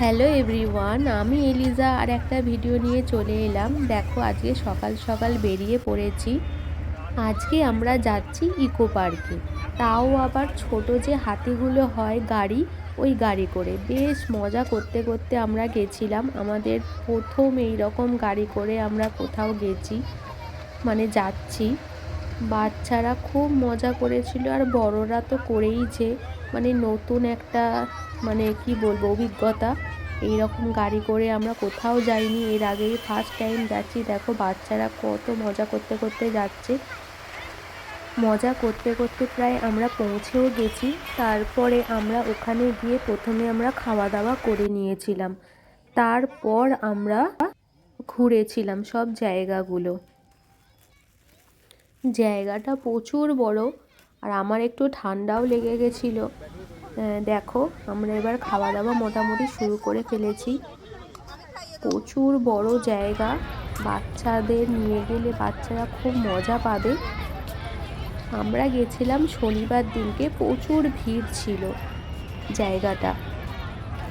Hello everyone আমি Eliza আর একটা ভিডিও নিয়ে চলে এলাম। দেখো, আজকে সকাল সকাল বেরিয়ে পড়েছি। আজকে আমরা যাচ্ছি ইকো পার্কে তাও আবার ছোট যে হাতিগুলো হয় গাড়ি, ওই গাড়ি করে। বেশ মজা করতে করতে আমরা গেছিলাম। আমাদের প্রথম এই রকম গাড়ি করে আমরা কোথাও গেছি মানে যাচ্ছি। বাচ্চারা খুব মজা করেছিল। আর বড়রা তো করেইছে মানে নতুন একটা মানে কি বলব, অভিজ্ঞতা। এই রকম গাড়ি করে আমরা কোথাও যাইনি। এর আগেই ফার্স্ট টাইম যাচ্ছি। দেখো বাচ্চারা কত মজা করতে করতে যাচ্ছে। মজা করতে করতে প্রায় আমরা পৌঁছেও গেছি। তারপরে আমরা ওখানে গিয়ে প্রথমে আমরা খাওয়া দাওয়া করে নিয়েছিলাম। তারপর আমরা ঘুরেছিলাম সব জায়গাগুলো। জায়গাটা প্রচুর বড়। আর আমার একটু ঠান্ডাও লেগে গেছিল। দেখো, আমরা এবার খাওয়া দাওয়া মোটামুটি শুরু করে ফেলেছি। প্রচুর বড় জায়গা। বাচ্চাদের নিয়ে গেলে বাচ্চারা খুব মজা পাবে। আমরা গেছিলাম শনিবার দিনকে, প্রচুর ভিড় ছিল জায়গাটা।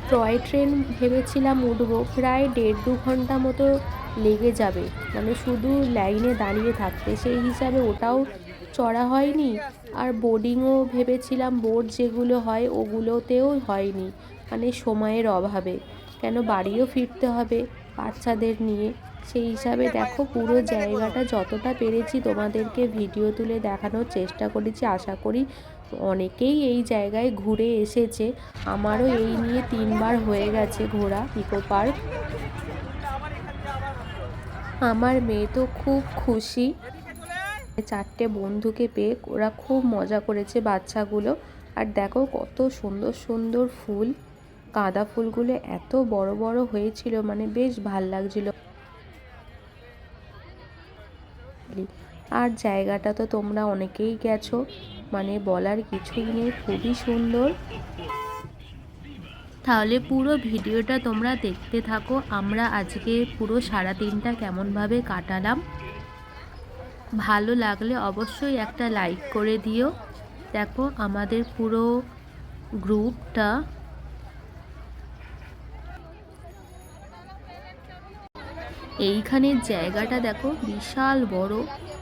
টয় ট্রেন ভেবেছিলাম উঠবো, প্রায় দেড় দু ঘণ্টা মতো লেগে যাবে। মানে শুধু লাইনে দাঁড়িয়ে থাকতে, সেই হিসাবে ওটাও চড়া হয়নি। আর বোর্ডিংও ভেবেছিলাম বোর্ড যেগুলো হয় ওগুলোতেও হয়নি। মানে সময়ের অভাবে। কেন বাড়িও ফিরতে হবে বাচ্চাদের নিয়ে? সেই হিসাবে দেখো পুরো জায়গাটা যতটা পেরেছি তোমাদেরকে ভিডিও তুলে দেখানোর চেষ্টা করেছি। আশা করি অনেকেই এই জায়গায় ঘুরে এসেছে। আমারও এই নিয়ে তিনবার হয়ে গেছে ঘোরা ইকো পার্ক। আমার মেয়ে তো খুব খুশি। চারটে বন্ধুকে পেয়ে ওরা খুব মজা করেছে বাচ্চাগুলো। আর দেখো কত সুন্দর সুন্দর ফুল। গাঁদা ফুলগুলো এত বড় বড় হয়েছিল মানে বেশ ভালো লাগছিল। আর জায়গাটা তো তোমরা অনেকেই গেছো মানে বলার কিছুই নেই, খুবই সুন্দর। তাহলে পুরো ভিডিওটা তোমরা দেখতে থাকো। আমরা আজকে পুরো সারা দিনটা কেমনভাবে কাটালাম। ভালো লাগলে অবশ্যই একটা লাইক করে দিও। দেখো আমাদের পুরো গ্রুপটা। এইখানের জায়গাটা দেখো বিশাল বড়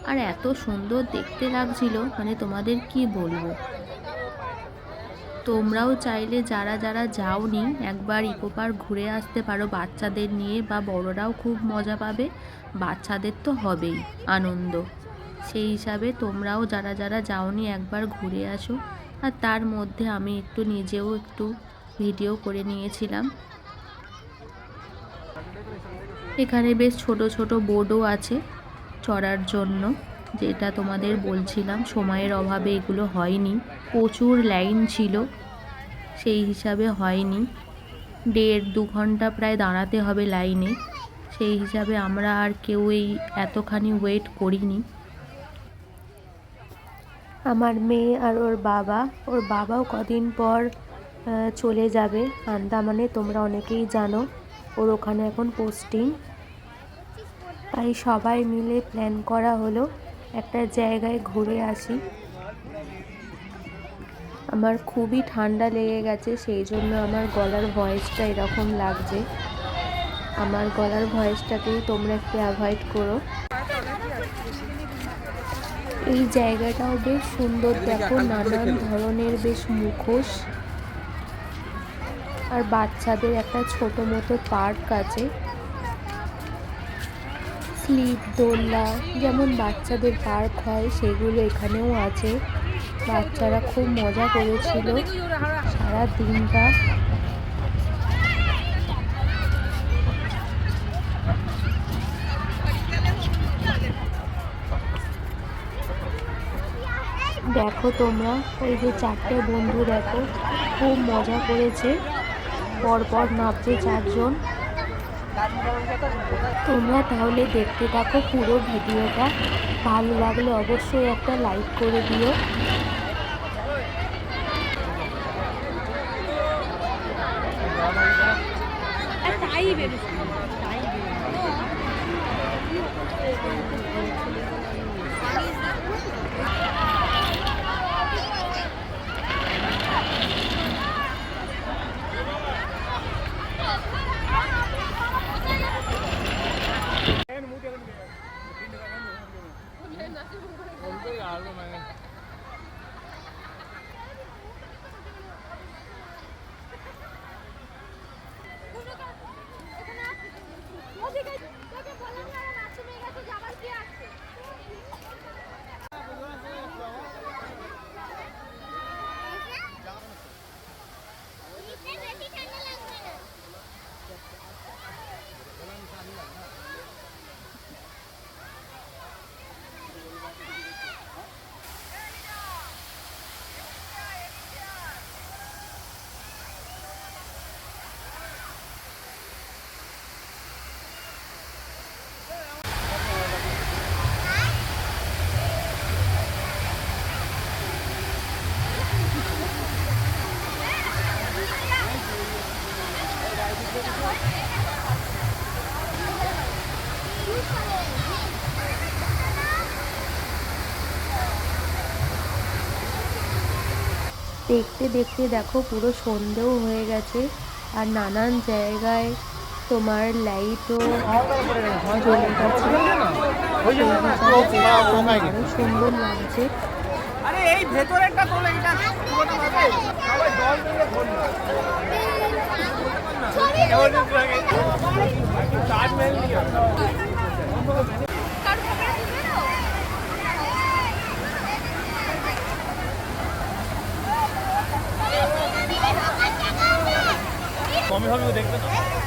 আর এত সুন্দর দেখতে লাগছিল। মানে তোমাদের কি বলব? তোমরাও চাইলে যারা যারা যাওনি, একবার ইকো পার্ক ঘুরে আসতে পারো। বাচ্চাদের নিয়ে বা বড়রাও খুব মজা পাবে। বাচ্চাদের তো হবেই আনন্দ। সেই হিসাবে তোমরাও যারা যারা যাওনি, একবার ঘুরে আসো। আর তার মধ্যে আমি একটু নিজেও একটু ভিডিও করে নিয়েছিলাম। এখানে বেশ ছোট ছোট বোর্ডও আছে চড়ার জন্য। যেটা তোমাদের বলছিলাম, সময়ের অভাবে এগুলো হয়নি, প্রচুর লাইন ছিল, সেই হিসাবে হয়নি। দেড় দু ঘণ্টা প্রায় দাঁড়াতে হবে লাইনে সেই হিসাবে আমরা আর কেউ এই এতখানি ওয়েট করিনি। আমার মেয়ে আর ওর বাবা, ওর বাবাও কদিন পর চলে যাবে। আন্দামানে তোমরা অনেকেই জানো, ওর ওখানে এখন পোস্টিং তাই সবাই মিলে প্ল্যান করা হলো। একটা জায়গায় ঘুরে আসি। আমার খুবই ঠান্ডা লেগে গেছে, সেই জন্য আমার গলার ভয়েসটা এরকম লাগছে। আমার গলার ভয়েসটাকেই তোমরা একটু অ্যাভয়েড করো। এই জায়গাটাও বেশ সুন্দর, দেখো নানান ধরনের বেশ মুখোশ। আর বাচ্চাদের একটা ছোট মতো পার্ক আছে। স্লিপ, দোলনা, যেমন বাচ্চাদের পার্ক হয়, সেগুলো এখানেও আছে। বাচ্চারা খুব মজা করেছিল। সারা দিনটা দেখো তোমরা ওই যে চারটে বন্ধু দেখো, খুব মজা করেছে। পরপর নামছে চারজন। তোমরা তাহলে দেখতে থাকো পুরো ভিডিওটা। ভালো লাগলে অবশ্যই একটা লাইক করে দিও। তাই मारो দেখতে দেখতে দেখো পুরো সন্ধেও হয়ে গেছে আর নানান জায়গায় তোমার লাইটও জ্বলে গেছে। সুন্দর লাগছে। আরে এই ভেতরেরটা তোলে এটা হবে ভাবি দেখবে না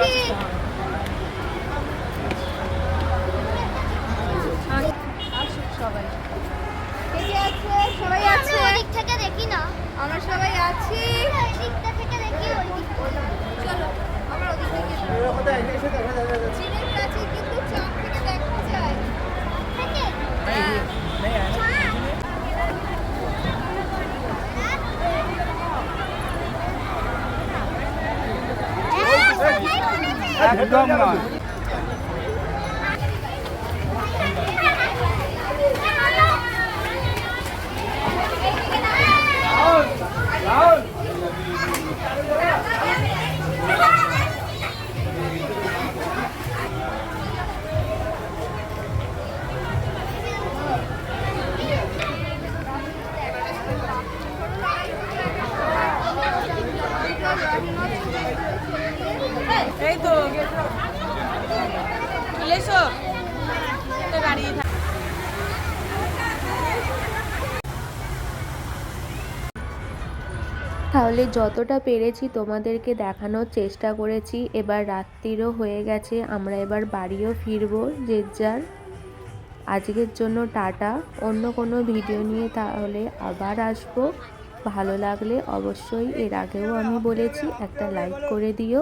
Yeah. Tamam. তাহলে যতটা পেরেছি তোমাদেরকে দেখানোর চেষ্টা করেছি। এবার রাত্রিরও হয়ে গেছে, আমরা এবার বাড়িও ফিরব, যে যার। আজকের জন্য টাটা। অন্য কোনো ভিডিও নিয়ে তাহলে আবার আসব। ভালো লাগলে অবশ্যই এর আগেও আমি বলেছি, একটা লাইক করে দিও।